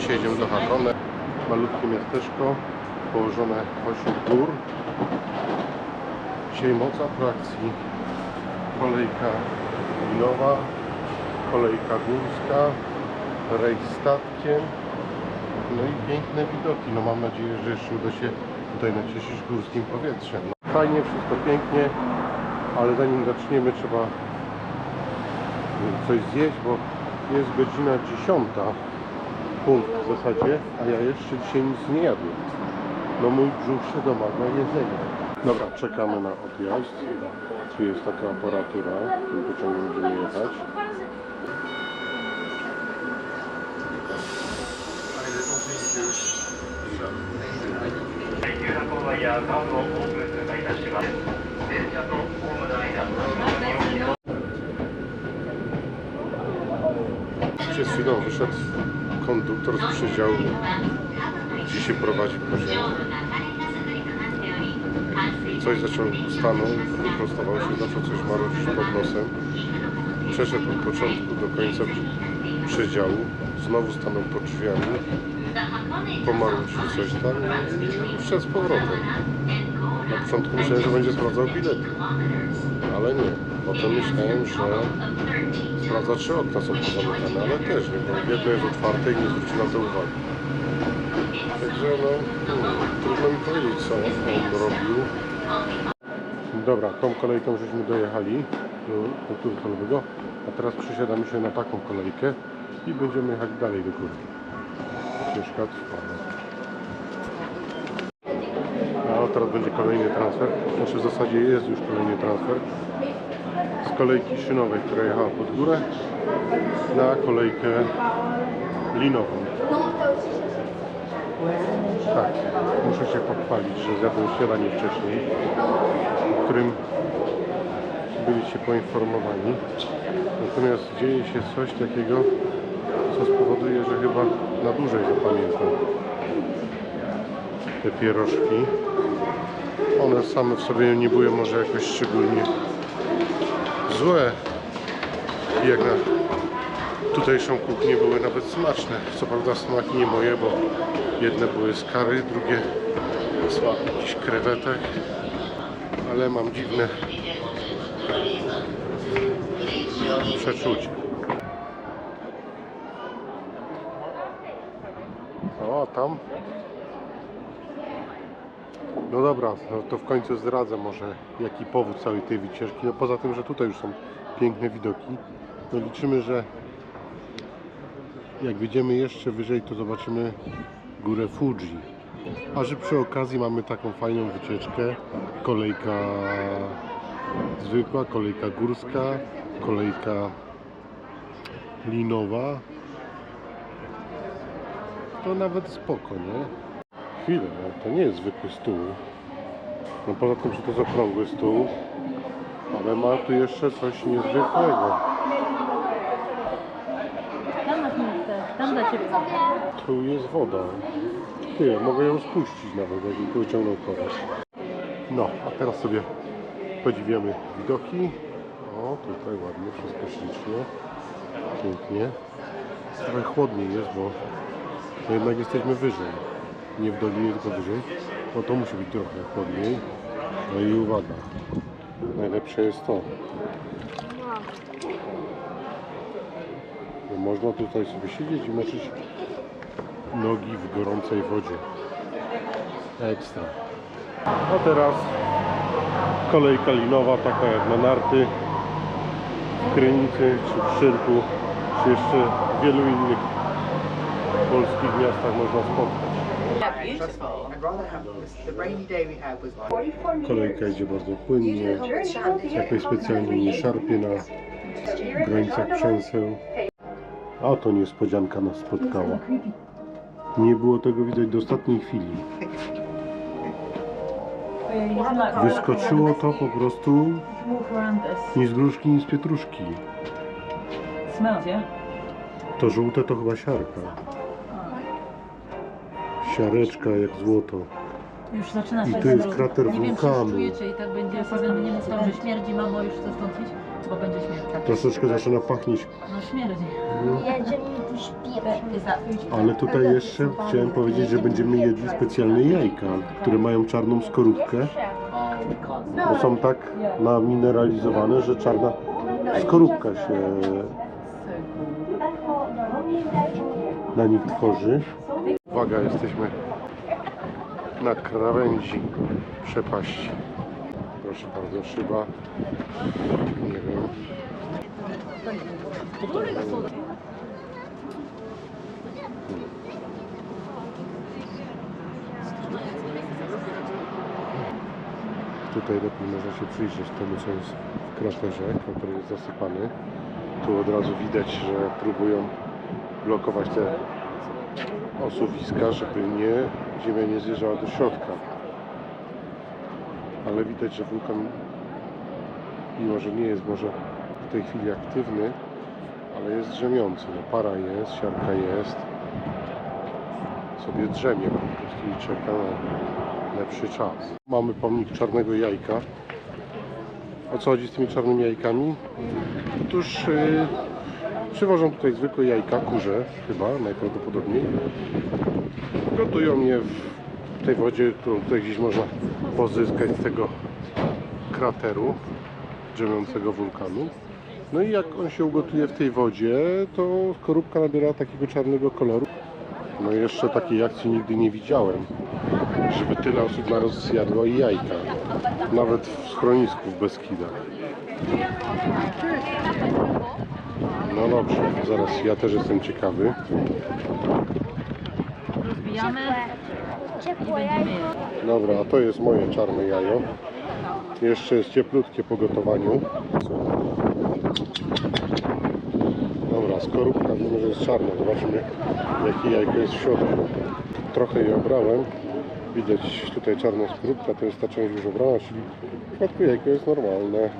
Dzisiaj jedziemy do Hakone. Malutkie miasteczko położone pośród gór. Dzisiaj moc atrakcji. Kolejka linowa, kolejka górska, rejs statkiem. No i piękne widoki. No mam nadzieję, że jeszcze uda się tutaj nacieszyć górskim powietrzem. No, fajnie, wszystko pięknie, ale zanim zaczniemy trzeba coś zjeść, bo jest godzina 10 punkt w zasadzie, a ja jeszcze dzisiaj nic nie jadłem. No mój brzuch się domaga jedzenia. Dobra, czekamy na odjazd. Tu jest taka aparatura, tym pociągiem będziemy jechać. Przed chwilą wyszedł konduktor z przedziału, gdzie się prowadzi pociąg. Coś zaczął, stanął, wyprostował się, zaczął coś marudzić pod nosem. Przeszedł od początku do końca przedziału, znowu stanął pod drzwiami, pomarudził coś tam i wszedł z powrotem. Na początku myślałem, że będzie sprawdzał bilety, ale nie. Potem myślałem, że sprawdza, czy okna są pozamykane, ale też nie, bo jedno jest otwarte i nie zwrócił na to uwagi. Także no, trudno mi powiedzieć, co on robił. Dobra, tą kolejką żeśmy dojechali do punktu docelowego, a teraz przesiadamy się na taką kolejkę i będziemy jechać dalej do góry. Ścieżka trwa. Teraz będzie kolejny transfer. Znaczy w zasadzie jest już kolejny transfer. Kolejki szynowej, która jechała pod górę, na kolejkę linową. Tak, muszę się pochwalić, że zjadłem śniadanie wcześniej, o którym byliście poinformowani. Natomiast dzieje się coś takiego, co spowoduje, że chyba na dłużej zapamiętam te pierożki. One same w sobie nie były może jakoś szczególnie złe. Jak na tutejszą kuchnię były nawet smaczne. Co prawda smaki nie moje, bo jedne były z kary, drugie smak jakichś krewetek. Ale mam dziwne przeczucie. O, tam no dobra, no to w końcu zdradzę może jaki powód całej tej wycieczki. No poza tym, że tutaj już są piękne widoki, no liczymy, że jak wyjdziemy jeszcze wyżej, to zobaczymy górę Fuji. A że przy okazji mamy taką fajną wycieczkę, kolejka zwykła, kolejka górska, kolejka linowa, to nawet spoko, nie? Chwilę, to nie jest zwykły stół. No poza tym, że to jest okrągły stół, ale ma tu jeszcze coś niezwykłego. Tam masz miejsce, tam dla Ciebie. Tu jest woda. Ty, mogę ją spuścić nawet, jakbym tu wyciągnął kogoś. No, a teraz sobie podziwiamy widoki. O, tutaj ładnie, wszystko ślicznie. Pięknie. Trochę chłodniej jest, bo jednak jesteśmy wyżej. Nie w dolinie, tylko wyżej. No to musi być trochę chłodniej. No i uwaga. Najlepsze jest to. Bo można tutaj sobie siedzieć i moczyć nogi w gorącej wodzie. Ekstra. A teraz kolejka linowa, taka jak na narty w Krynicy, czy w Szyrku, czy jeszcze w wielu innych polskich miastach można spotkać. Kolejka idzie bardzo płynnie, jakoś specjalnie nie szarpie na granicach przęseł. A to niespodzianka nas spotkała. Nie było tego widać do ostatniej chwili. Wyskoczyło to po prostu ni z gruszki, ni z pietruszki. To żółte to chyba siarka. Siareczka jak złoto. Już zaczyna się I tu jest krater Nie wiem, czy wulkanu. już czujecie i tak będzie, powiem, nie myślał, że śmierdzi, mamo, już chcę stąd iść, bo będzie śmierć. Troszeczkę zaczyna pachnieć. No śmierdzi. Jedziemy tu śpiewać. Ale tutaj jeszcze chciałem powiedzieć, że będziemy jedli specjalne jajka, które mają czarną skorupkę, bo są tak namineralizowane, że czarna skorupka się na nich tworzy. Uwaga, jesteśmy na krawędzi przepaści. Proszę bardzo, szyba. Nie wiem. Tutaj lepiej można się przyjrzeć temu, co jest w kraterze. Krater jest zasypany. Tu od razu widać, że próbują blokować te osuwiska, żeby nie, ziemia nie zjeżdżała do środka. Ale widać, że wulkan, mimo że nie jest może w tej chwili aktywny, ale jest drzemiący. No, para jest, siarka jest. Sobie drzemie po prostu i czeka na lepszy czas. Mamy pomnik czarnego jajka. O co chodzi z tymi czarnymi jajkami? Otóż yy, przywożą tutaj zwykłe jajka, kurze chyba najprawdopodobniej. Gotują je w tej wodzie, którą tutaj gdzieś można pozyskać z tego krateru drzemiącego wulkanu. No i jak on się ugotuje w tej wodzie, to skorupka nabiera takiego czarnego koloru. No jeszcze takiej akcji nigdy nie widziałem, żeby tyle osób naraz zjadło i jajka. Nawet w schronisku w Beskidach. No dobrze, zaraz ja też jestem ciekawy. Rozbijamy będziemy jajko. Dobra, a to jest moje czarne jajo. Jeszcze jest cieplutkie po gotowaniu. Dobra, skorupka wiemy, że jest czarna. Zobaczymy, jakie jajko jest w środku. Trochę je obrałem. Widać tutaj czarna skorupka, to jest ta część już obrana, czyli w środku jajko jest normalne.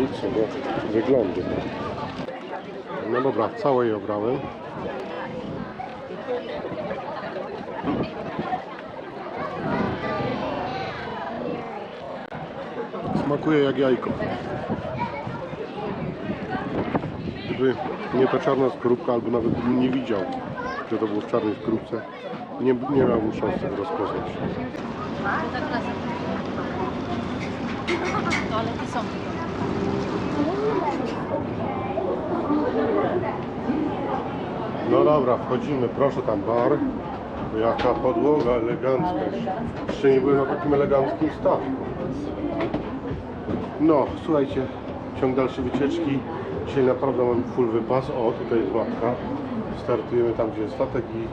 Co do wyglądu. No dobra, całe je obrałem. Smakuje jak jajko. Gdyby nie ta czarna skorupka, albo nawet bym nie widział, że to było w czarnej skorupce, nie, nie miałbym szans tego rozpoznać. Toalety są. No dobra, wchodzimy, proszę tam bar. Jaka podłoga elegancka. Jeszcze nie byłem na takim eleganckim statku. No, słuchajcie, ciąg dalszy wycieczki. Dzisiaj naprawdę mamy full wypas. O, tutaj jest mapka. Startujemy tam, gdzie jest statek i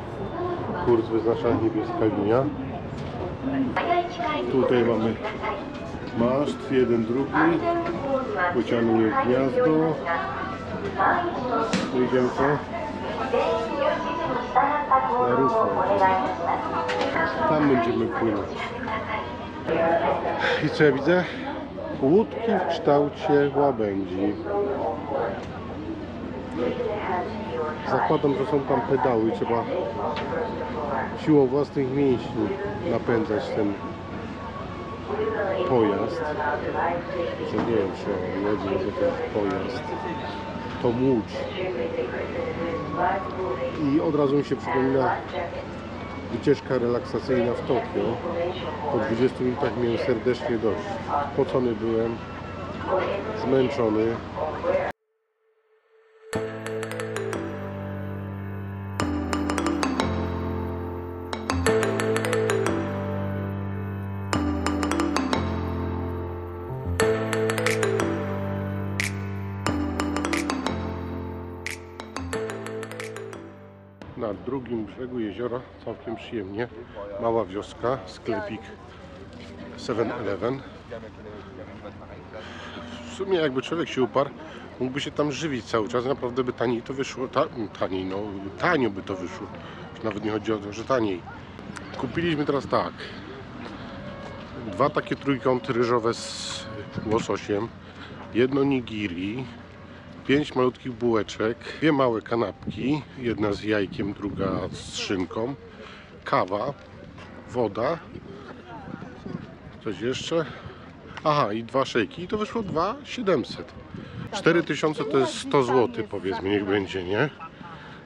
kurs wyznacza niebieska linia. Tutaj mamy maszt, jeden, drugi. Pociągnie gniazdo. Idziemy co? Na rufę. Tam będziemy płynąć. I co ja widzę? Łódki w kształcie łabędzi. Zakładam, że są tam pedały i trzeba siłą własnych mięśni napędzać ten pojazd. Nie wiem, czy jedzie, że to jest pojazd. To łódź. I od razu mi się przypomina wycieczka relaksacyjna w Tokio. Po 20 minutach miałem serdecznie dość. Pocony byłem, zmęczony. Brzegu jeziora całkiem przyjemnie. Mała wioska, sklepik 7-Eleven. W sumie jakby człowiek się uparł, mógłby się tam żywić cały czas. Naprawdę by taniej to wyszło. Ta, taniej, no tanio by to wyszło. Nawet nie chodzi o to, że taniej. Kupiliśmy teraz tak. Dwa takie trójkąty ryżowe z łososiem. Jedno nigiri, pięć malutkich bułeczek, dwie małe kanapki, jedna z jajkiem, druga z szynką, kawa woda. Coś jeszcze? Aha, i dwa szejki. I to wyszło 2,700. 4000 to jest 100 zł, powiedzmy, niech będzie, nie?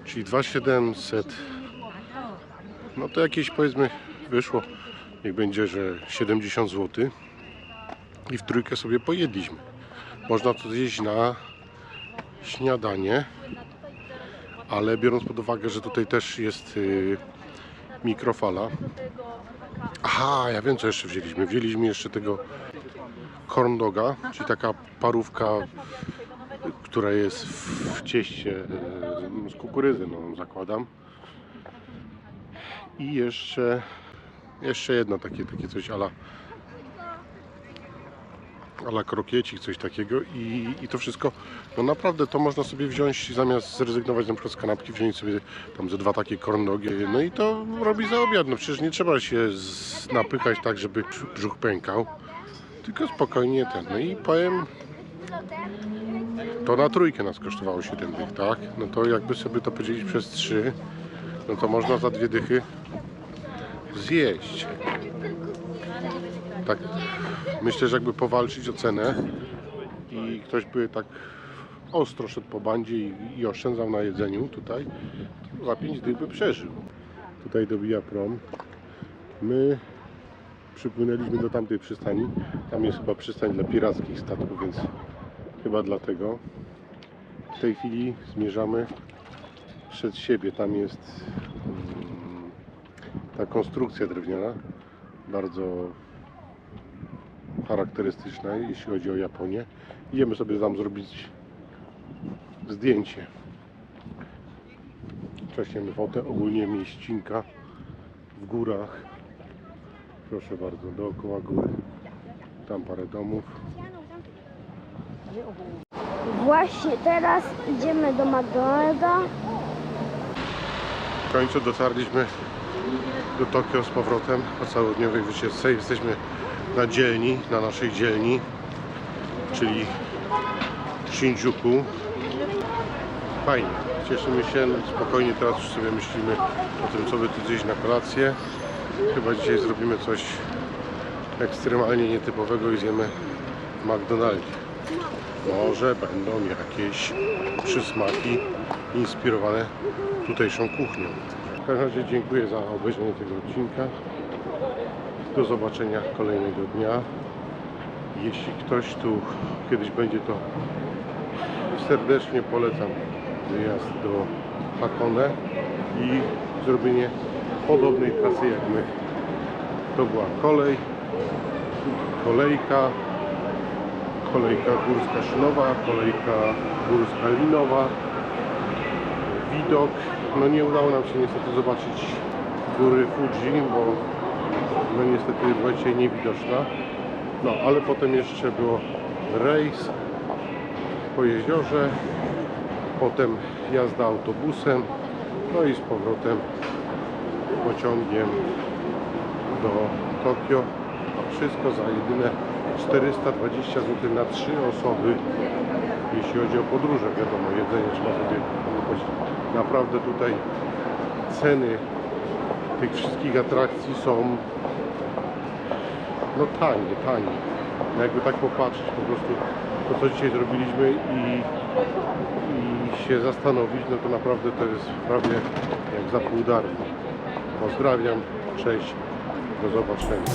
Czyli 2,700. No to jakieś, powiedzmy, wyszło, niech będzie, że 70 zł. I w trójkę sobie pojedliśmy. Można to zjeść na śniadanie, ale biorąc pod uwagę, że tutaj też jest y, mikrofala. Aha, ja wiem co jeszcze wzięliśmy. Wzięliśmy jeszcze tego corn doga, czyli taka parówka, która jest w cieście y, z kukurydzy, no zakładam. I jeszcze jeszcze jedno takie, takie coś ala ala krokiecik, coś takiego i, i to wszystko, no naprawdę to można sobie wziąć zamiast zrezygnować na przykład z kanapki, wziąć sobie tam ze dwa takie kornogi, no i to robi za obiad, no przecież nie trzeba się napychać tak, żeby brzuch pękał, tylko spokojnie ten, no i powiem, to na trójkę nas kosztowało 7 dych, tak? No to jakby sobie to podzielić przez 3, no to można za dwie dychy zjeść. Tak, myślę, że jakby powalczyć o cenę i ktoś by tak ostro szedł po bandzie i, i oszczędzał na jedzeniu tutaj, to za 5 dych by przeżył. Tutaj dobija prom. My przypłynęliśmy do tamtej przystani. Tam jest chyba przystań dla pirackich statków, więc chyba dlatego. W tej chwili zmierzamy przed siebie. Tam jest mm, ta konstrukcja drewniana, bardzo charakterystyczna, jeśli chodzi o Japonię. Idziemy sobie tam zrobić zdjęcie. Wcześniej fotę, ogólnie mieścinka w górach. Proszę bardzo, dookoła góry. Tam parę domów. Właśnie teraz idziemy do McDonalda. W końcu dotarliśmy do Tokio z powrotem po całodniowej wycieczce. Jesteśmy na dzielni, na naszej dzielni, czyli Shinjuku. Fajnie, cieszymy się, spokojnie teraz już sobie myślimy o tym, co by tu zjeść na kolację. Chyba dzisiaj zrobimy coś ekstremalnie nietypowego i zjemy w McDonaldzie. Może będą jakieś przysmaki inspirowane tutejszą kuchnią. Każdym razie dziękuję za obejrzenie tego odcinka. Do zobaczenia kolejnego dnia. Jeśli ktoś tu kiedyś będzie, to serdecznie polecam wyjazd do Hakone i zrobienie podobnej trasy jak my. To była kolej, kolejka, kolejka górska szynowa, kolejka górska linowa, widok. No nie udało nam się niestety zobaczyć góry Fuji, bo no niestety była dzisiaj niewidoczna. No ale potem jeszcze było rejs po jeziorze, potem jazda autobusem, no i z powrotem pociągiem do Tokio. A wszystko za jedyne 420 zł na 3 osoby, jeśli chodzi o podróże. Wiadomo, jedzenie trzeba sobie kupować. Naprawdę tutaj ceny tych wszystkich atrakcji są no tanie, tanie. No Jakby tak popatrzeć po prostu to co dzisiaj zrobiliśmy i, i się zastanowić, no to naprawdę to jest prawie jak za pół darmo. Pozdrawiam, cześć, do zobaczenia.